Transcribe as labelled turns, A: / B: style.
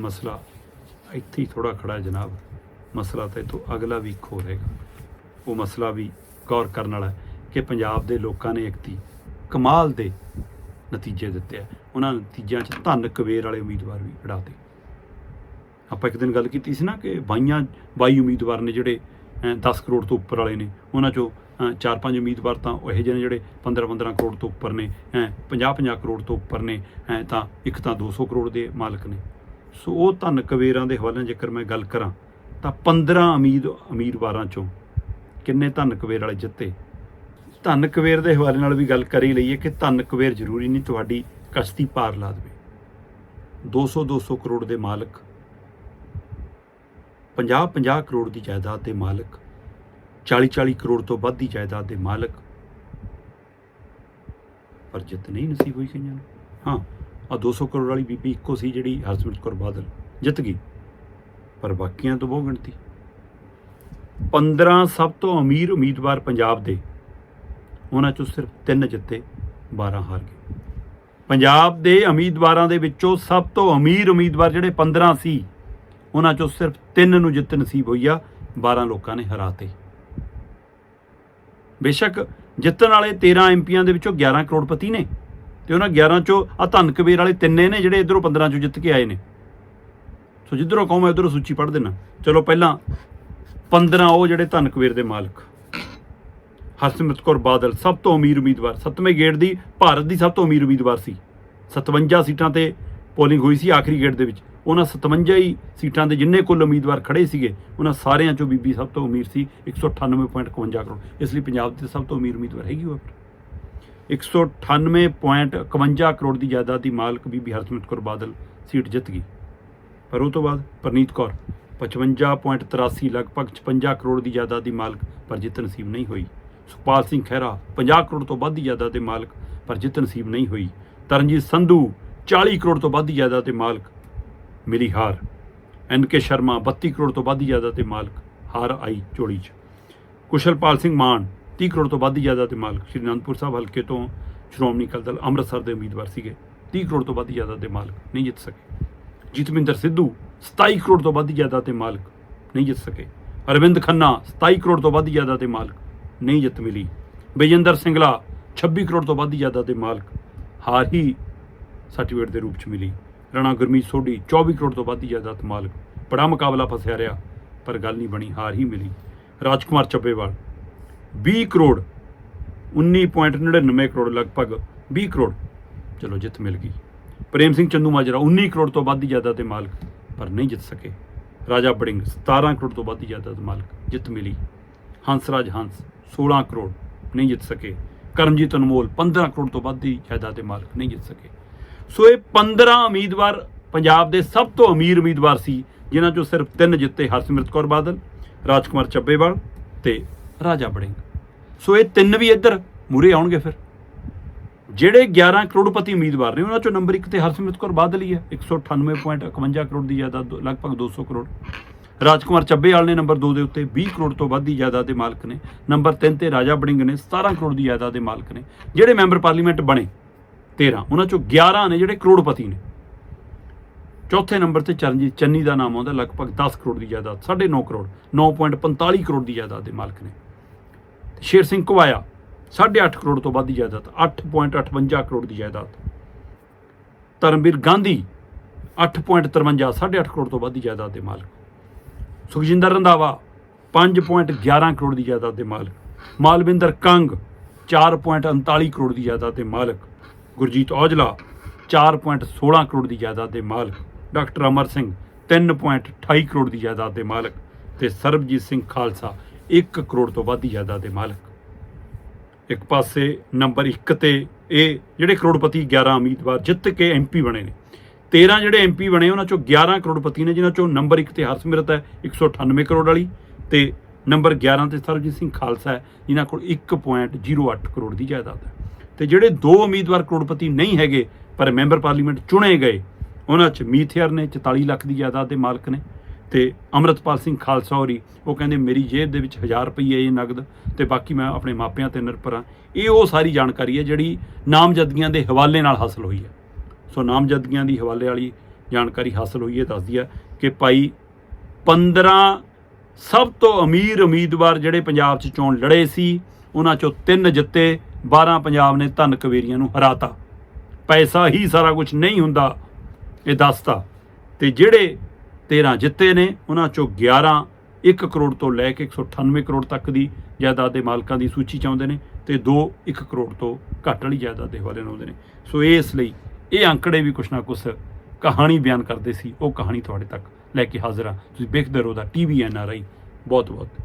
A: ਮਸਲਾ ਇੱਥੇ ਹੀ ਥੋੜਾ ਖੜਾ ਜਨਾਬ। ਮਸਲਾ ਤਾਂ ਇਹ ਅਗਲਾ ਵੀ ਖੋ ਰਹੇਗਾ। ਉਹ ਮਸਲਾ ਵੀ ਗੌਰ ਕਰਨ ਵਾਲਾ ਹੈ ਕਿ ਪੰਜਾਬ ਦੇ ਲੋਕਾਂ ਨੇ ਇੱਕ ਕਮਾਲ ਦੇ ਨਤੀਜੇ ਦਿੱਤੇ ਆ। ਉਹਨਾਂ ਨਤੀਜਿਆਂ 'ਚ ਧੰਨ ਕਵੇਰ ਵਾਲੇ ਉਮੀਦਵਾਰ ਵੀ ਹਟਾਤੇ ਆਪਾਂ ਇੱਕ ਦਿਨ ਗੱਲ ਕੀਤੀ ਸੀ ਨਾ ਕਿ ਬਾਈਆਂ 22 ਉਮੀਦਵਾਰ ਨੇ ਜਿਹੜੇ ਅਹ, 10 ਕਰੋੜ ਤੋਂ ਉੱਪਰ ਵਾਲੇ ਨੇ ਉਹਨਾਂ 'ਚੋਂ ਚਾਰ ਪੰਜ ਉਮੀਦਵਾਰ ਤਾਂ ਉਹ ਇਹੋ ਜਿਹੇ ਨੇ ਜਿਹੜੇ 15 15 ਕਰੋੜ ਤੋਂ ਉੱਪਰ ਨੇ 50 50 ਕਰੋੜ ਤੋਂ ਉੱਪਰ ਨੇ ਅਹ, ਤਾਂ ਇੱਕ ਤਾਂ 200 ਕਰੋੜ ਦੇ ਮਾਲਕ ਨੇ। ਸੋ ਉਹ ਧੰਨ ਕਵੇਰਾਂ ਦੇ ਹਵਾਲਿਆਂ ਜੇਕਰ ਮੈਂ ਗੱਲ ਕਰਾਂ, ਤਾਂ 15 ਉਮੀਦ ਅਮੀਰਵਾਰਾਂ 'ਚੋਂ ਕਿੰਨੇ ਧੰਨ ਕਵੇਰ ਵਾਲੇ ਜਿੱਤੇ? ਧੰਨ ਕਵੇਰ ਦੇ ਹਵਾਲੇ ਨਾਲ ਵੀ ਗੱਲ ਕਰੀ ਲਈਏ ਕਿ ਧਨ ਕਵੇਰ ਜ਼ਰੂਰੀ ਨਹੀਂ ਤੁਹਾਡੀ ਕਸ਼ਤੀ ਪਾਰ ਲਾ ਦੇਵੇ। 200 200 ਕਰੋੜ ਦੇ ਮਾਲਕ 50 50 ਕਰੋੜ ਦੀ ਜਾਇਦਾਦ ਦੇ ਮਾਲਕ 40 40 ਕਰੋੜ ਤੋਂ ਵੱਧ ਦੀ ਜਾਇਦਾਦ ਦੇ ਮਾਲਕ, ਪਰ ਜਿੱਤ ਨਹੀਂ ਨਸੀਬ ਹੋਈ ਕਈਆਂ ਨੂੰ। ਹਾਂ ਆ 200 ਕਰੋੜ ਵਾਲੀ ਬੀਬੀ ਇੱਕੋ ਸੀ ਜਿਹੜੀ ਹਰਸਿਮਰਤ ਕੌਰ ਬਾਦਲ ਜਿੱਤ ਗਈ। ਪਰ ਬਾਕੀਆਂ ਤੋਂ ਬਹੁਤ ਗਿਣਤੀ। 15 ਸਭ ਤੋਂ ਅਮੀਰ ਉਮੀਦਵਾਰ ਪੰਜਾਬ ਦੇ। ਉਹਨਾਂ ਚੋਂ ਸਿਰਫ ਤਿੰਨ ਜਿੱਤੇ 12 ਹਾਰ ਗਏ। ਪੰਜਾਬ ਦੇ ਉਮੀਦਵਾਰਾਂ ਦੇ ਵਿੱਚੋਂ ਸਭ ਤੋਂ ਅਮੀਰ ਉਮੀਦਵਾਰ ਜਿਹੜੇ 15 ਸੀ, ਉਹਨਾਂ ਚੋਂ ਸਿਰਫ ਤਿੰਨ ਨੂੰ ਜਿੱਤ ਨਸੀਬ ਹੋਈ ਆ 12 ਲੋਕਾਂ ਨੇ ਹਰਾਤੇ ਬੇਸ਼ੱਕ ਜਿੱਤਣ ਵਾਲੇ 13 ਐਮਪੀਆਂ ਦੇ ਵਿੱਚੋਂ 11 ਕਰੋੜਪਤੀ ਨੇ। ਤੇ ਉਹਨਾਂ 11 ਚੋਂ ਆ ਧੰਨ ਕਬੀਰ ਵਾਲੇ ਤਿੰਨੇ ਨੇ ਜਿਹੜੇ ਇਧਰੋਂ 15 ਚੋਂ ਜਿੱਤ ਕੇ ਆਏ ਨੇ। ਸੋ ਜਿੱਧਰੋਂ ਕਹੋ ਮੈਂ ਉਧਰੋਂ ਸੂਚੀ ਪੜ੍ਹ ਦੇਣਾ ਚਲੋ ਪਹਿਲਾਂ 15 ਉਹ ਜਿਹੜੇ ਧਨ ਕਬੀਰ ਦੇ ਮਾਲਕ। ਹਰਸਿਮਰਤ ਕੌਰ ਬਾਦਲ ਸਭ ਤੋਂ ਅਮੀਰ ਉਮੀਦਵਾਰ। ਸੱਤਵੇਂ ਗੇੜ ਦੀ ਭਾਰਤ ਦੀ ਸਭ ਤੋਂ ਅਮੀਰ ਉਮੀਦਵਾਰ ਸੀ। 57 ਸੀਟਾਂ ਤੇ ਪੋਲਿੰਗ ਹੋਈ ਸੀ ਆਖਰੀ ਗੇੜ ਦੇ ਵਿੱਚ। ਉਹਨਾਂ 57 ਹੀ ਸੀਟਾਂ ਦੇ ਜਿੰਨੇ ਕੁੱਲ ਉਮੀਦਵਾਰ ਖੜੇ ਸੀਗੇ, ਉਹਨਾਂ ਸਾਰਿਆਂ ਚੋਂ ਬੀਬੀ ਸਭ ਤੋਂ ਅਮੀਰ ਸੀ। 198.51 ਕਰੋੜ। ਇਸ ਲਈ ਪੰਜਾਬ ਦੇ ਸਭ ਤੋਂ ਅਮੀਰ ਉਮੀਦਵਾਰ ਹੈਗੀ ਉਹ 198.51 ਕਰੋੜ ਦੀ ਜਾਇਦਾਦ ਦੀ ਮਾਲਕ ਬੀਬੀ ਹਰਸਿਮਰਤ ਕੌਰ ਬਾਦਲ ਸੀਟ ਜਿੱਤ ਗਈ। ਪਰ ਉਹ ਤੋਂ ਬਾਅਦ ਪਰਨੀਤ ਕੌਰ 55.83 ਲਗਭਗ 56 ਕਰੋੜ ਦੀ ਜਾਇਦਾਦ ਦੀ ਮਾਲਕ ਪਰ ਜਿੱਤ ਨਸੀਬ ਨਹੀਂ ਹੋਈ। ਸੁਖਪਾਲ ਸਿੰਘ ਖਹਿਰਾ 50 ਕਰੋੜ ਤੋਂ ਵੱਧ ਦੀ ਜਾਇਦਾਦ ਦੇ ਮਾਲਕ ਪਰ ਜਿੱਤ ਨਸੀਬ ਨਹੀਂ ਹੋਈ। ਤਰਨਜੀਤ ਸੰਧੂ 40 ਕਰੋੜ ਤੋਂ ਵੱਧ ਦੀ ਜਾਇਦਾਦ ਦੇ ਮਾਲਕ ਮਿਲੀ ਹਾਰ। ਐਨ ਕੇ ਸ਼ਰਮਾ 32 ਕਰੋੜ ਤੋਂ ਵੱਧ ਦੀ ਜਾਇਦਾਦ ਦੇ ਮਾਲਕ ਹਾਰ ਆਈ ਝੋਲੀ 'ਚ। ਕੁਸ਼ਲਪਾਲ ਸਿੰਘ ਮਾਨ 30 ਕਰੋੜ ਤੋਂ ਵੱਧ ਦੀ ਜ਼ਿਆਦਾ ਦੇ ਮਾਲਕ ਸ਼੍ਰੀ ਅਨੰਦਪੁਰ ਸਾਹਿਬ ਹਲਕੇ ਤੋਂ ਸ਼੍ਰੋਮਣੀ ਅਕਾਲੀ ਦਲ ਅੰਮ੍ਰਿਤਸਰ ਦੇ ਉਮੀਦਵਾਰ ਸੀਗੇ। 30 ਕਰੋੜ ਤੋਂ ਵੱਧ ਦੀ ਜਾਇਦਾਦ ਦੇ ਮਾਲਕ ਨਹੀਂ ਜਿੱਤ ਸਕੇ। ਜੀਤਮਿੰਦਰ ਸਿੱਧੂ 27 ਕਰੋੜ ਤੋਂ ਵੱਧ ਦੀ ਜਾਇਦਾਦ ਦੇ ਮਾਲਕ ਨਹੀਂ ਜਿੱਤ ਸਕੇ। ਅਰਵਿੰਦ ਖੰਨਾ 27 ਕਰੋੜ ਤੋਂ ਵੱਧ ਦੀ ਜਾਇਦਾਦ ਦੇ ਮਾਲਕ ਨਹੀਂ ਜਿੱਤ ਮਿਲੀ। ਬੇਜਿੰਦਰ ਸਿੰਗਲਾ 26 ਕਰੋੜ ਤੋਂ ਵੱਧ ਦੀ ਜਾਇਦਾਦ ਦੇ ਮਾਲਕ ਹਾਰ ਹੀ ਸਰਟੀਫਿਕੇਟ ਦੇ ਰੂਪ 'ਚ ਮਿਲੀ। ਰਾਣਾ ਗੁਰਮੀਤ ਸੋਢੀ 24 ਕਰੋੜ ਤੋਂ ਵੱਧ ਦੀ ਜਾਇਦਾਦ ਮਾਲਕ। ਬੜਾ ਮੁਕਾਬਲਾ ਫਸਿਆ ਰਿਹਾ, ਪਰ ਗੱਲ ਨਹੀਂ ਬਣੀ, ਹਾਰ ਹੀ ਮਿਲੀ। ਰਾਜਕੁਮਾਰ ਚੱਬੇਵਾਲ 20 ਕਰੋੜ 19.99 ਕਰੋੜ, ਲਗਭਗ 20 ਕਰੋੜ ਚਲੋ ਜਿੱਤ ਮਿਲ ਗਈ। ਪ੍ਰੇਮ ਸਿੰਘ ਚੰਦੂ ਮਾਜਰਾ 19 ਕਰੋੜ ਤੋਂ ਵੱਧ ਦੀ ਜਾਇਦਾਦ ਦੇ ਮਾਲਕ, ਪਰ ਨਹੀਂ ਜਿੱਤ ਸਕੇ। ਰਾਜਾ ਬੜਿੰਗ 17 ਕਰੋੜ ਤੋਂ ਵੱਧ ਦੀ ਜਾਇਦਾਦ ਮਾਲਕ, ਜਿੱਤ ਮਿਲੀ। ਹੰਸਰਾਜ ਹੰਸ 16 ਕਰੋੜ, ਨਹੀਂ ਜਿੱਤ ਸਕੇ। ਕਰਮਜੀਤ ਅਨਮੋਲ 15 ਕਰੋੜ ਤੋਂ ਵੱਧ ਦੀ ਜਾਇਦਾਦ ਦੇ ਮਾਲਕ, ਨਹੀਂ ਜਿੱਤ ਸਕੇ। ਸੋ ਇਹ 15 ਉਮੀਦਵਾਰ ਪੰਜਾਬ ਦੇ ਸਭ ਤੋਂ ਅਮੀਰ ਉਮੀਦਵਾਰ ਸੀ, ਜਿਨ੍ਹਾਂ ਚੋਂ ਸਿਰਫ ਤਿੰਨ ਜਿੱਤੇ ਹਰਸਿਮਰਤ ਕੌਰ ਬਾਦਲ, ਰਾਜਕੁਮਾਰ ਚੱਬੇਵਾਲ ਤੇ ਰਾਜਾ ਬੜਿੰਗ ਸੋ ਇਹ ਤਿੰਨ ਵੀ ਇੱਧਰ ਮੂਰੇ ਆਉਣਗੇ ਫਿਰ। ਜਿਹੜੇ 11 ਕਰੋੜਪਤੀ ਉਮੀਦਵਾਰ ਨੇ, ਉਹਨਾਂ ਚੋਂ ਨੰਬਰ 1 ਤੇ ਹਰਸਿਮਰਤ ਕੌਰ ਬਾਦਲ ਹੀ ਹੈ। 198.51 ਕਰੋੜ ਦੀ ਜਾਇਦਾਦ, ਦੋ- ਲਗਭਗ 200 ਕਰੋੜ। ਰਾਜਕੁਮਾਰ ਚੱਬੇਵਾਲ ਨੇ ਨੰਬਰ 2 ਦੇ ਉੱਤੇ 20 ਕਰੋੜ ਤੋਂ ਵੱਧ ਦੀ ਜਾਇਦਾਦ ਦੇ ਮਾਲਕ ਨੇ। ਨੰਬਰ 3 ਤੇ ਰਾਜਾ ਬੜਿੰਗ ਨੇ 17 ਕਰੋੜ ਦੀ ਜਾਇਦਾਦ ਦੇ ਮਾਲਕ ਨੇ। ਜਿਹੜੇ ਮੈਂਬਰ ਪਾਰਲੀਮੈਂਟ ਬਣੇ 13 ਉਹਨਾਂ ਚੋਂ 11 ਨੇ ਜਿਹੜੇ ਕਰੋੜਪਤੀ ਨੇ। ਚੌਥੇ ਨੰਬਰ ਤੇ ਚਰਨਜੀਤ ਚੰਨੀ ਦਾ ਨਾਮ ਆਉਂਦਾ, ਲਗਭਗ 10 ਕਰੋੜ ਦੀ ਜਾਇਦਾਦ 9.5 ਕਰੋੜ 9.45 ਕਰੋੜ ਦੀ ਜਾਇਦਾਦ ਦੇ ਮਾਲਕ ਨੇ। ਤੇ ਸ਼ੇਰ ਸਿੰਘ ਘਵਾਇਆ 8.5 ਕਰੋੜ ਤੋਂ ਵੱਧ ਦੀ ਜਾਇਦਾਦ 8.58 ਕਰੋੜ ਦੀ ਜਾਇਦਾਦ। ਧਰਮਵੀਰ ਗਾਂਧੀ 8.53 8.5 ਕਰੋੜ ਤੋਂ ਵੱਧ ਦੀ ਜਾਇਦਾਦ ਦੇ ਮਾਲਕ। ਸੁਖਜਿੰਦਰ ਰੰਧਾਵਾ 5.11 ਕਰੋੜ ਦੀ ਜਾਇਦਾਦ ਦੇ ਮਾਲਕ। ਮਾਲਵਿੰਦਰ ਕੰਗ 4.39 ਕਰੋੜ ਦੀ ਜਾਇਦਾਦ ਦੇ ਮਾਲਕ। ਗੁਰਜੀਤ ਔਜਲਾ 4.16 ਕਰੋੜ ਦੀ ਜਾਇਦਾਦ ਦੇ ਮਾਲਕ। ਡਾਕਟਰ ਅਮਰ ਸਿੰਘ 3.28 ਕਰੋੜ ਦੀ ਜਾਇਦਾਦ ਦੇ ਮਾਲਕ ਤੇ ਸਰਬਜੀਤ ਸਿੰਘ ਖਾਲਸਾ 1 ਕਰੋੜ ਤੋਂ ਵੱਧ ਦੀ ਜਾਇਦਾਦ ਦੇ ਮਾਲਕ। ਇੱਕ ਪਾਸੇ ਨੰਬਰ 1 ਤੇ ਇਹ ਜਿਹੜੇ ਕਰੋੜਪਤੀ 11 ਉਮੀਦਵਾਰ ਜਿੱਤ ਕੇ ਐਮਪੀ ਬਣੇ ਨੇ 13 ਜਿਹੜੇ ਐਮਪੀ ਬਣੇ ਉਹਨਾਂ ਚੋਂ 11 ਕਰੋੜਪਤੀ ਨੇ, ਜਿਨ੍ਹਾਂ ਚੋਂ ਨੰਬਰ 1 ਤੇ ਹਰਸਿਮਰਤ ਹੈ 198 ਕਰੋੜ ਵਾਲੀ ਤੇ ਨੰਬਰ 11 ਤੇ ਸਰਬਜੀਤ ਸਿੰਘ ਖਾਲਸਾ ਹੈ, ਜਿਨ੍ਹਾਂ ਕੋਲ 1.08 ਕਰੋੜ ਦੀ ਜਾਇਦਾਦ ਹੈ। ਤੇ ਜਿਹੜੇ ਦੋ ਉਮੀਦਵਾਰ ਕਰੋੜਪਤੀ ਨਹੀਂ ਹੈਗੇ, ਪਰ ਮੈਂਬਰ ਪਾਰਲੀਮੈਂਟ ਚੁਣੇ ਗਏ ਉਹਨਾਂ 'ਚ ਮੀਥੇਅਰ ਨੇ 44 ਲੱਖ ਦੀ ਜਾਇਦਾਦ ਦੇ ਮਾਲਕ ਨੇ ਤੇ ਅਮਰਤਪਾਲ ਸਿੰਘ ਖਾਲਸਾ ਹੋਰੀ, ਉਹ ਕਹਿੰਦੇ ਮੇਰੀ ਜੇਬ ਦੇ ਵਿੱਚ 1000 ਰੁਪਏ ਇਹ ਨਗਦ ਤੇ ਬਾਕੀ ਮੈਂ ਆਪਣੇ ਮਾਪਿਆਂ ਤੇ ਨਿਰਭਰ ਹਾਂ। ਇਹ ਉਹ ਸਾਰੀ ਜਾਣਕਾਰੀ ਹੈ ਜਿਹੜੀ ਨਾਮਜ਼ਦਗੀਆਂ ਦੇ ਹਵਾਲੇ ਨਾਲ ਹਾਸਲ ਹੋਈ ਹੈ। ਸੋ ਨਾਮਜ਼ਦਗੀਆਂ ਦੀ ਹਵਾਲੇ ਵਾਲੀ ਜਾਣਕਾਰੀ ਹਾਸਲ ਹੋਈ ਹੈ, ਦੱਸਦੀ ਹੈ ਕਿ ਭਾਈ 15 ਸਭ ਤੋਂ ਅਮੀਰ ਉਮੀਦਵਾਰ ਜਿਹੜੇ ਪੰਜਾਬ 'ਚ ਚੋਣ ਲੜੇ ਸੀ, ਉਹਨਾਂ 'ਚੋਂ ਤਿੰਨ ਜਿੱਤੇ 12 ਪੰਜਾਬ ਨੇ ਧਨ ਕਵੇਰੀਆਂ ਨੂੰ ਹਰਾਤਾ। ਪੈਸਾ ਹੀ ਸਾਰਾ ਕੁਝ ਨਹੀਂ ਹੁੰਦਾ ਇਹ ਦੱਸਤਾ। ਤੇ ਜਿਹੜੇ 13 ਜਿੱਤੇ ਨੇ, ਉਹਨਾਂ 'ਚੋਂ 11 1 ਕਰੋੜ ਤੋਂ ਲੈ ਕੇ 198 ਕਰੋੜ ਤੱਕ ਦੀ ਜਾਇਦਾਦ ਦੇ ਮਾਲਕਾਂ ਦੀ ਸੂਚੀ 'ਚ ਆਉਂਦੇ ਨੇ ਤੇ ਦੋ 1 ਕਰੋੜ ਤੋਂ ਘੱਟ ਵਾਲੀ ਜਾਇਦਾਦ ਦੇ ਹਵਾਲੇ ਲਾਉਂਦੇ ਨੇ। ਸੋ ਇਸ ਲਈ ਇਹ ਅੰਕੜੇ ਵੀ ਕੁਛ ਨਾ ਕੁਛ ਕਹਾਣੀ ਬਿਆਨ ਕਰਦੇ ਸੀ। ਉਹ ਕਹਾਣੀ ਤੁਹਾਡੇ ਤੱਕ ਲੈ ਕੇ ਹਾਜ਼ਰ ਹਾਂ। ਤੁਸੀਂ ਵੇਖਦੇ ਰਹੋ ਦਾ ਟੀਵੀ ਐਨ ਆਰ ਆਈ ਬਹੁਤ ਬਹੁਤ